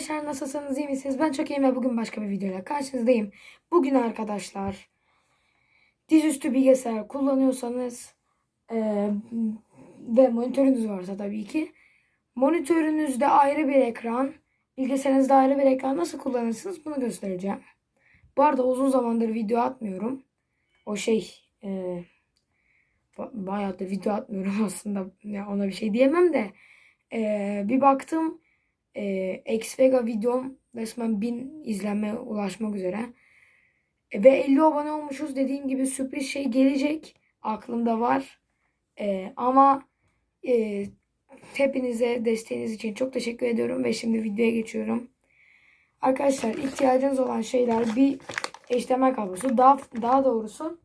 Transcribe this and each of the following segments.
arkadaşlar nasılsınız iyi misiniz? Ben çok iyiyim ve bugün başka bir videoyla karşınızdayım. Bugün arkadaşlar dizüstü bilgisayar kullanıyorsanız eee, ve monitörünüz varsa tabii ki monitörünüzde ayrı bir ekran, bilgisayarınızda ayrı bir ekran nasıl kullanırsınız bunu göstereceğim. Bu arada uzun zamandır video atmıyorum. O şey eee ba- bayağıdır video atmıyorum aslında. Ya ona bir şey diyemem de eee, bir baktım e, Xvega videom resmen 1000 izlenme ulaşmak üzere. E, ve 50 abone olmuşuz. Dediğim gibi sürpriz şey gelecek. Aklımda var. E, ama e, hepinize desteğiniz için çok teşekkür ediyorum. Ve şimdi videoya geçiyorum. Arkadaşlar ihtiyacınız olan şeyler bir HDMI kablosu. Daha, daha doğrusu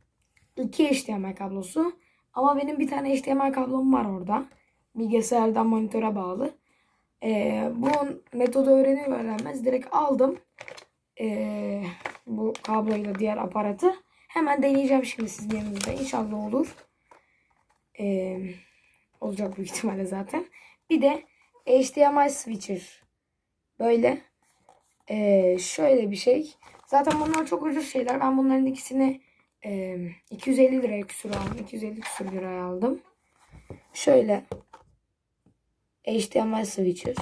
iki HDMI kablosu. Ama benim bir tane HDMI kablom var orada. Bilgisayardan monitöre bağlı. Ee, bu metodu öğrenir öğrenmez direkt aldım. Ee, bu kabloyla diğer aparatı. Hemen deneyeceğim şimdi sizin yanınızda. İnşallah olur. Ee, olacak büyük ihtimalle zaten. Bir de HDMI switcher. Böyle. Ee, şöyle bir şey. Zaten bunlar çok ucuz şeyler. Ben bunların ikisini e, 250 liraya küsur aldım. 250 küsur liraya aldım. Şöyle HDMI switcher.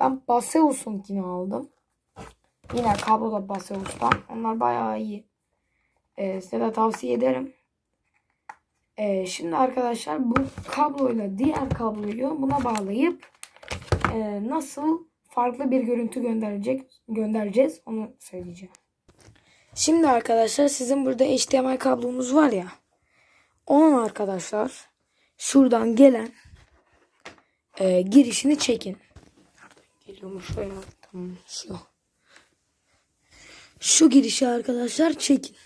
Ben Baseus'unkini aldım. Yine kablo da Baseus'tan. Onlar bayağı iyi. Ee, size de tavsiye ederim. Ee, şimdi arkadaşlar bu kabloyla diğer kabloyu buna bağlayıp e, nasıl farklı bir görüntü gönderecek göndereceğiz onu söyleyeceğim. Şimdi arkadaşlar sizin burada HDMI kablomuz var ya. Onun arkadaşlar şuradan gelen e, girişini çekin. Geliyormuş şöyle. Tamam şu. Şu girişi arkadaşlar çekin.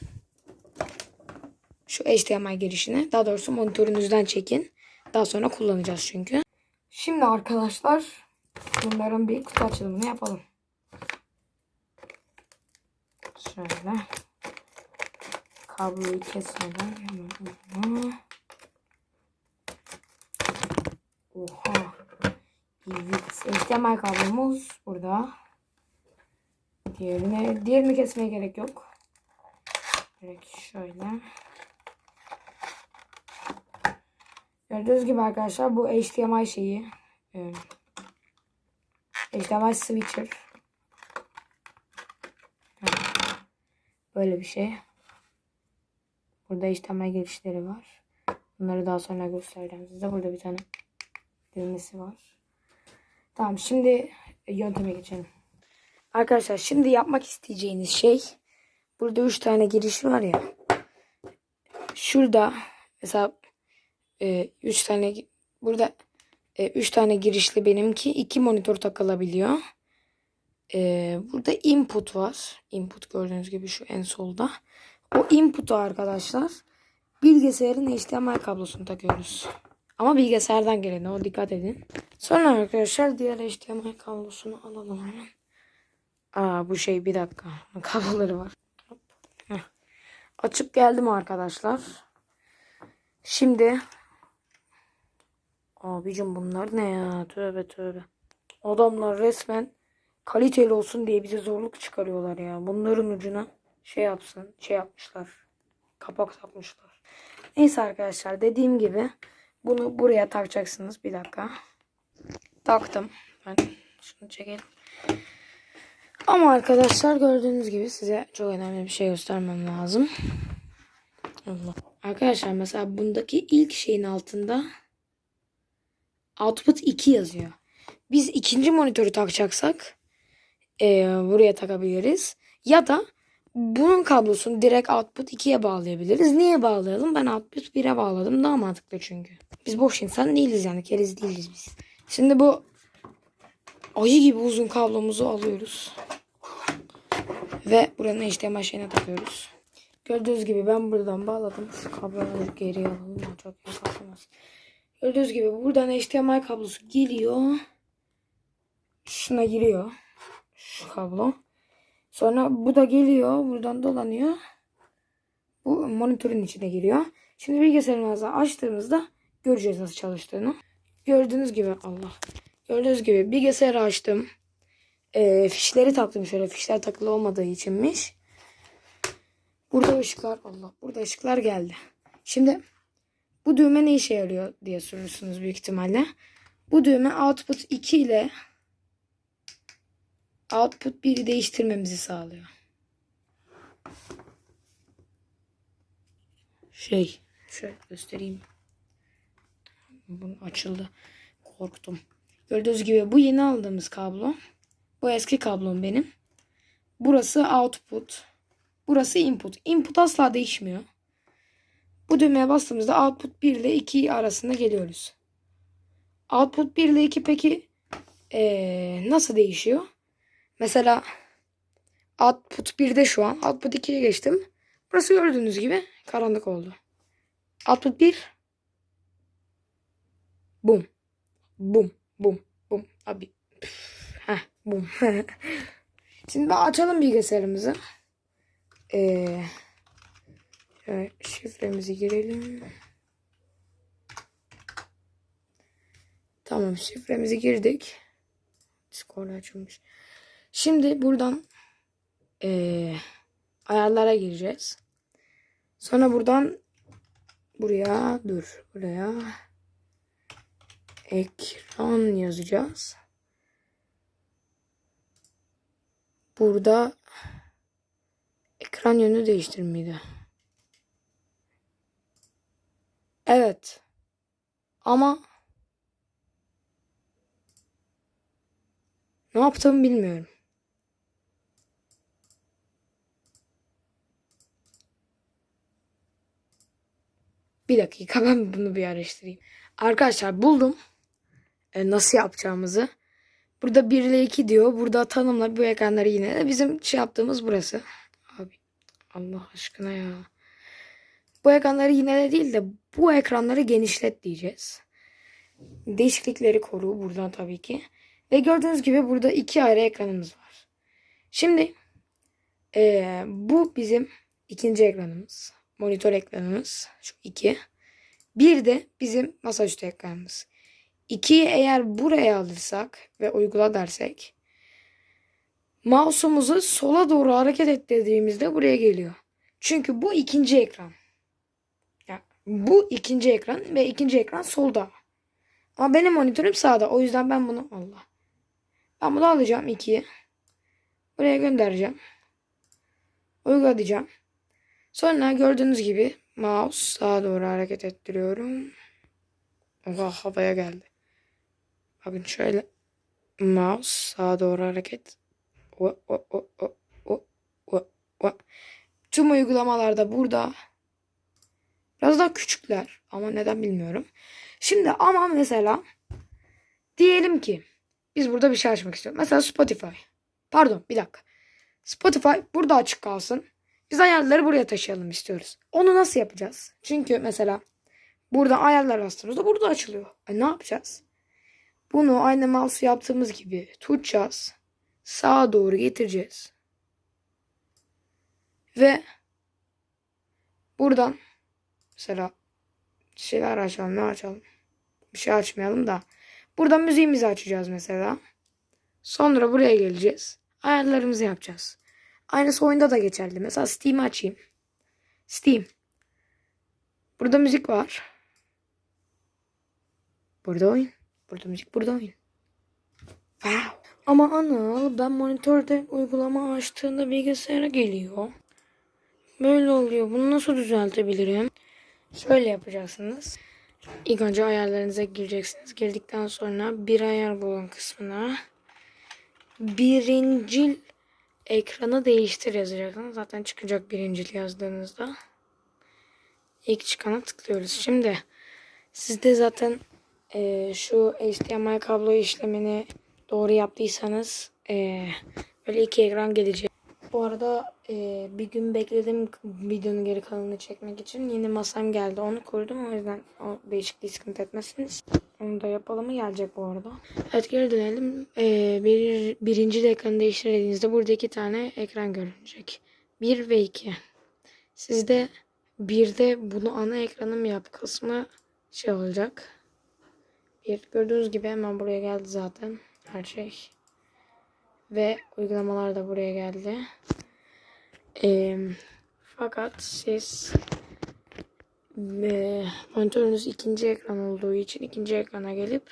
Şu HDMI girişini. Daha doğrusu monitörünüzden çekin. Daha sonra kullanacağız çünkü. Şimdi arkadaşlar bunların bir kutu açılımını yapalım. Şöyle. Kabloyu kesmeden hemen. Oha. Evet. HDMI kablomuz burada. Diğerine, diğerini kesmeye gerek yok. Direkt şöyle. Gördüğünüz gibi arkadaşlar bu HDMI şeyi. e, HDMI switcher. Böyle bir şey. Burada HDMI girişleri var. Bunları daha sonra göstereceğim size. Burada bir tane düğmesi var. Tamam şimdi yönteme geçelim. Arkadaşlar şimdi yapmak isteyeceğiniz şey burada 3 tane giriş var ya. Şurada mesela 3 tane burada 3 tane girişli benimki 2 monitör takılabiliyor. E, burada input var. Input gördüğünüz gibi şu en solda. O input'u arkadaşlar bilgisayarın HDMI kablosunu takıyoruz. Ama bilgisayardan gelen o dikkat edin. Sonra arkadaşlar diğer HDMI kablosunu alalım hemen. Aa bu şey bir dakika. Kabloları var. Heh. Açıp geldim arkadaşlar. Şimdi Abicim bunlar ne ya? Tövbe tövbe. Adamlar resmen kaliteli olsun diye bize zorluk çıkarıyorlar ya. Bunların ucuna şey yapsın. Şey yapmışlar. Kapak takmışlar. Neyse arkadaşlar dediğim gibi bunu buraya takacaksınız. Bir dakika. Taktım. Ben şunu çekelim. Ama arkadaşlar gördüğünüz gibi size çok önemli bir şey göstermem lazım. Arkadaşlar mesela bundaki ilk şeyin altında output 2 yazıyor. Biz ikinci monitörü takacaksak eee, buraya takabiliriz. Ya da bunun kablosunu direkt output 2'ye bağlayabiliriz. Niye bağlayalım? Ben output 1'e bağladım. Daha mantıklı çünkü. Biz boş insan değiliz yani. Keriz değiliz biz. Şimdi bu ayı gibi uzun kablomuzu alıyoruz. Ve buranın HDMI şeyine takıyoruz. Gördüğünüz gibi ben buradan bağladım. Şu kabloları geriye alalım. Çok yaklaşamaz. Gördüğünüz gibi buradan HDMI kablosu geliyor. Şuna giriyor. Şu kablo. Sonra bu da geliyor. Buradan dolanıyor. Bu monitörün içine giriyor. Şimdi bilgisayarımızı açtığımızda göreceğiz nasıl çalıştığını. Gördüğünüz gibi Allah. Gördüğünüz gibi bilgisayarı açtım. e, fişleri taktım şöyle. Fişler takılı olmadığı içinmiş. Burada ışıklar Allah burada ışıklar geldi. Şimdi bu düğme ne işe yarıyor diye soruyorsunuz büyük ihtimalle. Bu düğme output 2 ile output 1'i değiştirmemizi sağlıyor. Şey şöyle göstereyim. Bunun açıldı. Korktum. Gördüğünüz gibi bu yeni aldığımız kablo. Bu eski kablom benim. Burası output. Burası input. Input asla değişmiyor. Bu düğmeye bastığımızda output 1 ile 2 arasında geliyoruz. Output 1 ile 2 peki ee, nasıl değişiyor? Mesela output 1'de şu an. Output 2'ye geçtim. Burası gördüğünüz gibi karanlık oldu. Output 1 Bum. Bum. Bum. Bum. Abi. Heh. Bum. Şimdi açalım bilgisayarımızı. Ee, şifremizi girelim. Tamam şifremizi girdik. Discord açılmış. Şimdi buradan ee, ayarlara gireceğiz. Sonra buradan buraya dur buraya ekran yazacağız. Burada ekran yönü değiştirmeydi. Evet. Ama ne yaptığımı bilmiyorum. Bir dakika ben bunu bir araştırayım. Arkadaşlar buldum. E, nasıl yapacağımızı. Burada 1 ile 2 diyor. Burada tanımla bu ekranları yine de bizim şey yaptığımız burası. Abi Allah aşkına ya. Bu ekranları yine de değil de bu ekranları genişlet diyeceğiz. Değişiklikleri koru buradan tabii ki. Ve gördüğünüz gibi burada iki ayrı ekranımız var. Şimdi e, bu bizim ikinci ekranımız. Monitör ekranımız. Şu iki. Bir de bizim masaüstü ekranımız. 2'yi eğer buraya alırsak ve uygula dersek mouse'umuzu sola doğru hareket ettirdiğimizde buraya geliyor. Çünkü bu ikinci ekran. Yani bu ikinci ekran ve ikinci ekran solda. Ama benim monitörüm sağda. O yüzden ben bunu Allah. Ben bunu alacağım 2'yi. Buraya göndereceğim. Uygula diyeceğim. Sonra gördüğünüz gibi mouse sağa doğru hareket ettiriyorum. Oha havaya geldi. Bakın şöyle mouse sağa doğru hareket. O, o, o, o, o, o, o. Tüm uygulamalarda burada. Biraz daha küçükler ama neden bilmiyorum. Şimdi ama mesela diyelim ki biz burada bir şey açmak istiyoruz. Mesela Spotify. Pardon bir dakika. Spotify burada açık kalsın. Biz ayarları buraya taşıyalım istiyoruz. Onu nasıl yapacağız? Çünkü mesela burada ayarlar bastığımızda burada açılıyor. E ne yapacağız? Bunu aynı mouse yaptığımız gibi tutacağız. Sağa doğru getireceğiz. Ve buradan mesela şeyler açalım ne açalım. Bir şey açmayalım da. Buradan müziğimizi açacağız mesela. Sonra buraya geleceğiz. Ayarlarımızı yapacağız. Aynısı oyunda da geçerli. Mesela Steam açayım. Steam. Burada müzik var. Burada oyun. Burada müzik, burada oyun. Wow. Ama Anıl ben monitörde uygulama açtığında bilgisayara geliyor. Böyle oluyor. Bunu nasıl düzeltebilirim? Şöyle yapacaksınız. İlk önce ayarlarınıza gireceksiniz. Girdikten sonra bir ayar bulun kısmına birincil ekranı değiştir yazacaksınız. Zaten çıkacak birincil yazdığınızda. İlk çıkana tıklıyoruz. Şimdi sizde zaten e, şu HDMI kablo işlemini doğru yaptıysanız e, böyle iki ekran gelecek. Bu arada e, bir gün bekledim videonun geri kalanını çekmek için. Yeni masam geldi. Onu kurdum. O yüzden o değişikliği sıkıntı etmezsiniz. Onu da yapalım mı gelecek bu arada. Evet geri dönelim. E, bir, birinci de ekranı değiştirdiğinizde burada iki tane ekran görünecek. Bir ve iki. Sizde bir de bunu ana ekranım yap kısmı şey olacak. Bir gördüğünüz gibi hemen buraya geldi zaten her şey. Ve uygulamalar da buraya geldi. Ee, fakat siz e, monitörünüz ikinci ekran olduğu için ikinci ekrana gelip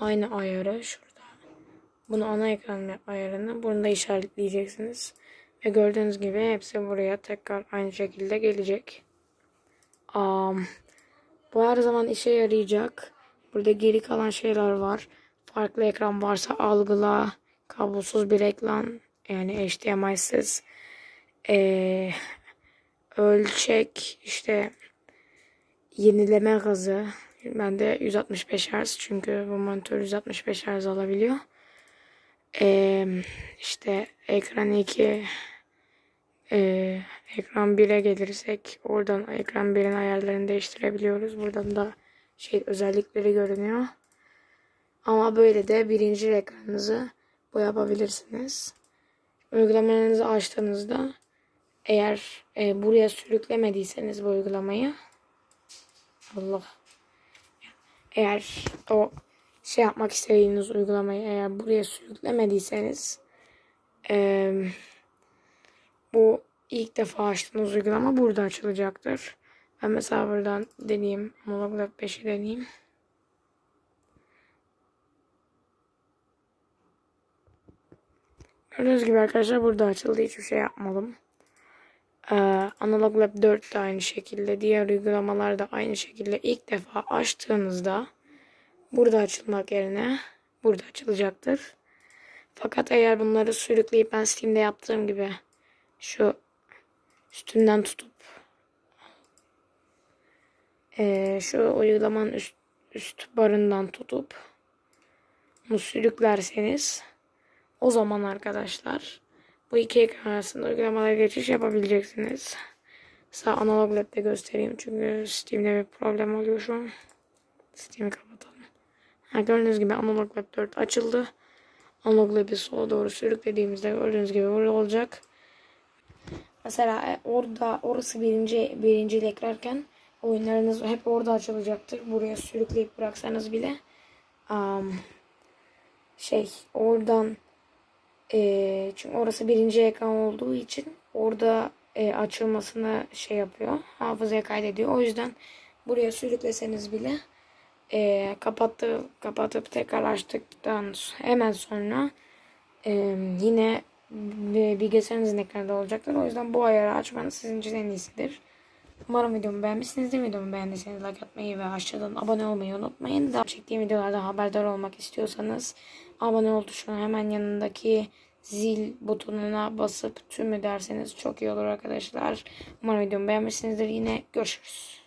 aynı ayarı şurada bunu ana ekran ayarını bunu işaretleyeceksiniz. Ve gördüğünüz gibi hepsi buraya tekrar aynı şekilde gelecek. Um, bu her zaman işe yarayacak. Burada geri kalan şeyler var. Farklı ekran varsa algıla, kablosuz bir ekran yani HDMI'siz ee, ölçek işte yenileme hızı ben de 165 Hz çünkü bu monitör 165 Hz alabiliyor. Ee, işte ekran 2 e, ekran 1'e gelirsek oradan ekran 1'in ayarlarını değiştirebiliyoruz. Buradan da şey özellikleri görünüyor. Ama böyle de birinci ekranınızı bu yapabilirsiniz. Uygulamalarınızı açtığınızda eğer e, buraya sürüklemediyseniz bu uygulamayı Allah eğer o şey yapmak istediğiniz uygulamayı eğer buraya sürüklemediyseniz e, bu ilk defa açtığınız uygulama burada açılacaktır. Ben mesela buradan deneyeyim. Monolog 5'i deneyeyim. Gördüğünüz gibi arkadaşlar burada açıldı. Hiçbir şey yapmadım. Analog Lab 4 de aynı şekilde. Diğer uygulamalar da aynı şekilde. ilk defa açtığınızda burada açılmak yerine burada açılacaktır. Fakat eğer bunları sürükleyip ben Steam'de yaptığım gibi şu üstünden tutup e, şu uygulamanın üst, üst barından tutup bunu sürüklerseniz o zaman arkadaşlar bu iki ekran arasında uygulamalara geçiş yapabileceksiniz. Sağ analog lab'de göstereyim çünkü Steam'de bir problem oluyor şu an. Steam'i kapatalım. Ha, gördüğünüz gibi analog lab 4 açıldı. Analog lab'i sola doğru sürüklediğimizde gördüğünüz gibi burada olacak. Mesela e, orada orası birinci birinci eklerken oyunlarınız hep orada açılacaktır. Buraya sürükleyip bıraksanız bile um, şey oradan e, çünkü orası birinci ekran olduğu için orada e, açılmasını şey yapıyor. Hafızaya kaydediyor. O yüzden buraya sürükleseniz bile e, kapattı, kapatıp tekrar açtıktan hemen sonra e, yine bilgisayarınızın ekranında olacaktır. O yüzden bu ayarı açmanız sizin için en iyisidir. Umarım videomu beğenmişsinizdir. Videomu beğendiyseniz like atmayı ve aşağıdan abone olmayı unutmayın. Daha çektiğim videolarda haberdar olmak istiyorsanız abone ol tuşuna hemen yanındaki zil butonuna basıp tüm derseniz çok iyi olur arkadaşlar. Umarım videomu beğenmişsinizdir. Yine görüşürüz.